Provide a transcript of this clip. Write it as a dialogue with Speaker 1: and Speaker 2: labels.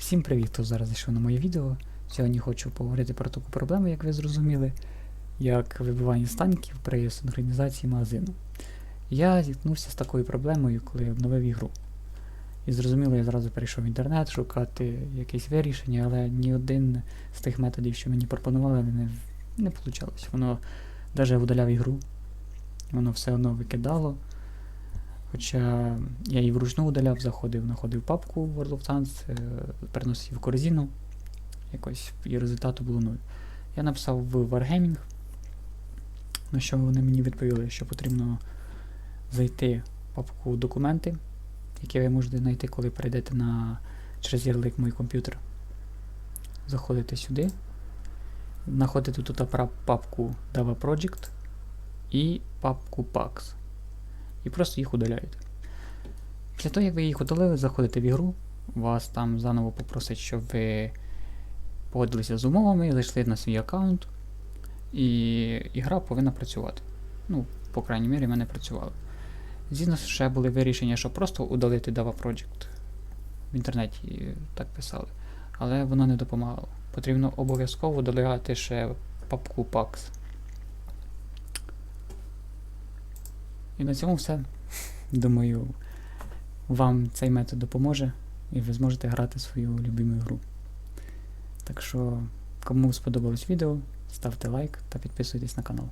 Speaker 1: Всім привіт, хто зараз зайшов на моє відео. Сьогодні хочу поговорити про таку проблему, як ви зрозуміли, як вибивання станків при синхронізації магазину. Я зіткнувся з такою проблемою, коли обновив ігру. І зрозуміло, я зразу перейшов в інтернет шукати якесь вирішення, але ні один з тих методів, що мені пропонували, не, не вийшло. Воно навіть видаляв ігру, воно все одно викидало. Хоча я її вручну удаляв, заходив, знаходив папку World of Tanks, е, переносив корзину, якось і результату було нуль. Я написав в Wargaming, на що вони мені відповіли, що потрібно зайти в папку документи, які ви можете знайти, коли перейдете на через ярлик мій комп'ютер. Заходите сюди, знаходите тут папку Dava Project і папку Pax і просто їх удаляєте. Після того, як ви їх удалили, заходите в ігру, вас там заново попросять, щоб ви погодилися з умовами, зайшли на свій аккаунт, і ігра повинна працювати. Ну, по крайній мірі, в мене працювало. Звісно, ще були вирішення, що просто удалити Dava Project. В інтернеті так писали. Але воно не допомагало. Потрібно обов'язково удаляти ще папку PAX. І на цьому все. Думаю, вам цей метод допоможе, і ви зможете грати свою любиму гру. Так що, кому сподобалось відео, ставте лайк та підписуйтесь на канал.